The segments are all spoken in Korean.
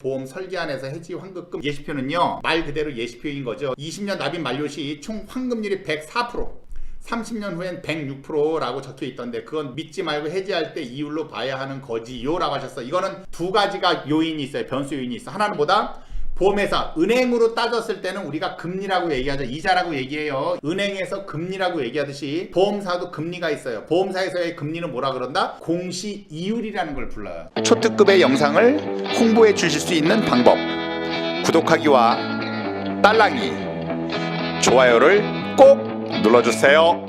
보험 설계안에서 해지 환급금 예시표는요 말 그대로 예시표인 거죠. 20년 납입 만료 시 총 환급률이 104% 30년 후엔 106%라고 적혀 있던데 그건 믿지 말고 해지할 때 이율로 봐야 하는 거지요 라고 하셨어. 이거는 두 가지가 요인이 있어요. 변수 요인이 있어. 하나는 뭐다 보험회사 은행으로 따졌을 때는 우리가 금리라고 얘기하죠. 이자라고 얘기해요. 은행에서 금리라고 얘기하듯이 보험사도 금리가 있어요. 보험사에서의 금리는 뭐라 그런다? 공시 이율이라는 걸 불러요. 초특급의 영상을 홍보해 주실 수 있는 방법. 구독하기와 딸랑이 좋아요를 꼭 눌러주세요.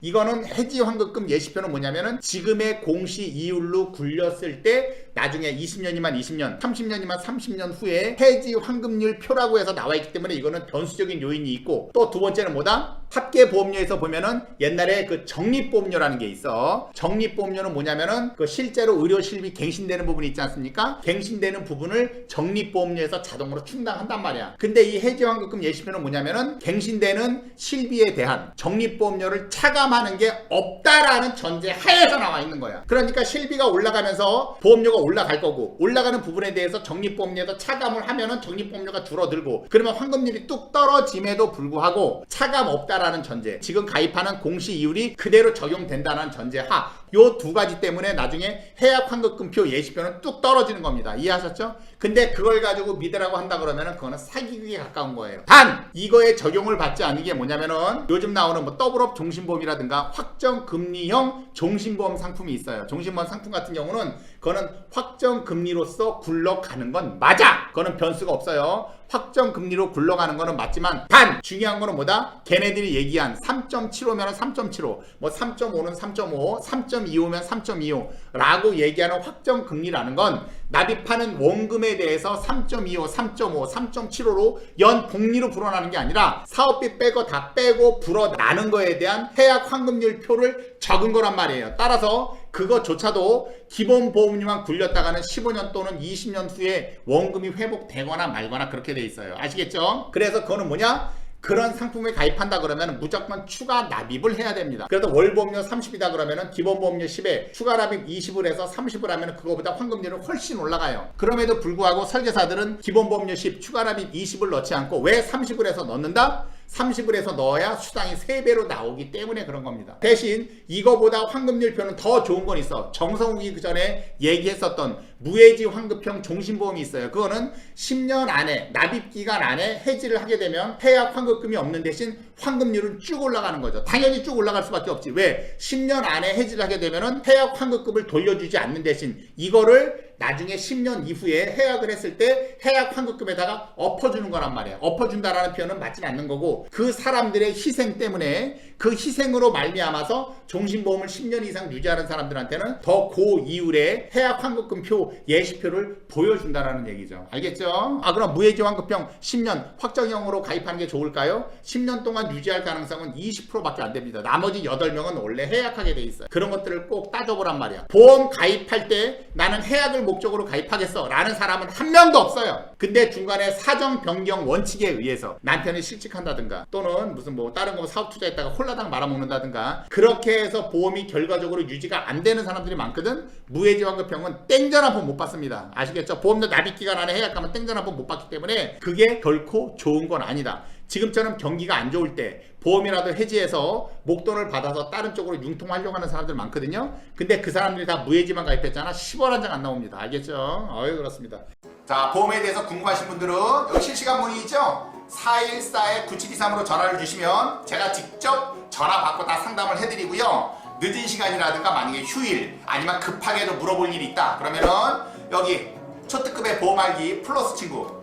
이거는 해지 환급금 예시표는 뭐냐면은 지금의 공시 이율로 굴렸을 때 나중에 20년이면 20년, 30년이면 30년 후에 해지 환급률 표라고 해서 나와 있기 때문에 이거는 변수적인 요인이 있고 또 두 번째는 뭐다? 합계 보험료에서 보면은 옛날에 그 적립 보험료라는 게 있어. 적립 보험료는 뭐냐면은 그 실제로 의료 실비 갱신되는 부분이 있지 않습니까? 갱신되는 부분을 적립 보험료에서 자동으로 충당한단 말이야. 근데 이 해지 환급금 예시표는 뭐냐면은 갱신되는 실비에 대한 적립 보험료를 차감하는 게 없다라는 전제 하에서 나와 있는 거야. 그러니까 실비가 올라가면서 보험료가 올라갈 거고 올라가는 부분에 대해서 적립보험료에서 차감을 하면은 적립보험료가 줄어들고 그러면 환급률이 뚝 떨어짐에도 불구하고 차감 없다라는 전제. 지금 가입하는 공시 이율이 그대로 적용된다는 전제 하. 요 두 가지 때문에 나중에 해약 환급금표 예시표는 뚝 떨어지는 겁니다. 이해하셨죠? 근데 그걸 가지고 믿으라고 한다 그러면은 그거는 사기극에 가까운 거예요. 단 이거에 적용을 받지 않는 게 뭐냐면은 요즘 나오는 뭐 더블업 종신보험이라든가 확정 금리형 종신보험 상품이 있어요. 종신보험 상품 같은 경우는 그거는 확정 금리로서 굴러가는 건 맞아. 그거는 변수가 없어요. 확정 금리로 굴러가는 거는 맞지만 단 중요한 거는 뭐다? 걔네들이 얘기한 3.75면 3.75, 뭐 3.5는 3.5, 3.25면 3.25라고 얘기하는 확정 금리라는 건 납입하는 원금에 대해서 3.25, 3.5, 3.75로 연 복리로 불어나는 게 아니라 사업비 빼고 다 빼고 불어나는 거에 대한 해약 환급률 표를 적은 거란 말이에요. 따라서 그거조차도 기본 보험료만 굴렸다가는 15년 또는 20년 후에 원금이 회복되거나 말거나 그렇게 돼 있어요. 아시겠죠? 그래서 그거는 뭐냐? 그런 상품에 가입한다 그러면 무조건 추가 납입을 해야 됩니다. 그래도 월보험료 30이다 그러면은 기본 보험료 10에 추가 납입 20을 해서 30을 하면 그거보다 환급률은 훨씬 올라가요. 그럼에도 불구하고 설계사들은 기본 보험료 10, 추가 납입 20을 넣지 않고 왜 30을 해서 넣는다? 30을 해서 넣어야 수당이 3배로 나오기 때문에 그런 겁니다. 대신 이거보다 환급률표는 더 좋은 건 있어. 정성욱이 그 전에 얘기했었던 무해지 환급형 종신보험이 있어요. 그거는 10년 안에 납입 기간 안에 해지를 하게 되면 해약 환급금이 없는 대신 환급률은 쭉 올라가는 거죠. 당연히 쭉 올라갈 수밖에 없지. 왜? 10년 안에 해지를 하게 되면은 해약 환급금을 돌려주지 않는 대신 이거를 나중에 10년 이후에 해약을 했을 때 해약 환급금에다가 엎어주는 거란 말이에요. 엎어준다라는 표현은 맞진 않는 거고 그 사람들의 희생 때문에 그 희생으로 말미암아서 종신보험을 10년 이상 유지하는 사람들한테는 더 고이율의 해약 환급금 표 예시표를 보여준다라는 얘기죠. 알겠죠? 아 그럼 무해지 환급형 10년 확정형으로 가입하는 게 좋을까요? 10년 동안 유지할 가능성은 20%밖에 안 됩니다. 나머지 8명은 원래 해약하게 돼 있어요. 그런 것들을 꼭 따져보란 말이야. 보험 가입할 때 나는 해약을 목적으로 가입하겠어 라는 사람은 한 명도 없어요. 근데 중간에 사정 변경 원칙에 의해서 남편이 실직한다든가 또는 무슨 뭐 다른 거 사업 투자했다가 홀라당 말아먹는다든가 그렇게 해서 보험이 결과적으로 유지가 안 되는 사람들이 많거든. 무해지 환급형은 땡전 한 번 못 받습니다. 아시겠죠? 보험료 납입 기간 안에 해약하면 땡전 한 번 못 받기 때문에 그게 결코 좋은 건 아니다. 지금처럼 경기가 안 좋을 때 보험이라도 해지해서 목돈을 받아서 다른 쪽으로 융통하려고 하는 사람들 많거든요. 근데 그 사람들이 다 무해지만 가입했잖아. 10원 한 장 안 나옵니다. 알겠죠? 어유 그렇습니다. 자, 보험에 대해서 궁금하신 분들은 여기 실시간 문의 있죠? 414-9723으로 전화를 주시면 제가 직접 전화 받고 다 상담을 해드리고요. 늦은 시간이라든가 만약에 휴일 아니면 급하게도 물어볼 일이 있다. 그러면은 여기 초특급의 보험 알기 플러스 친구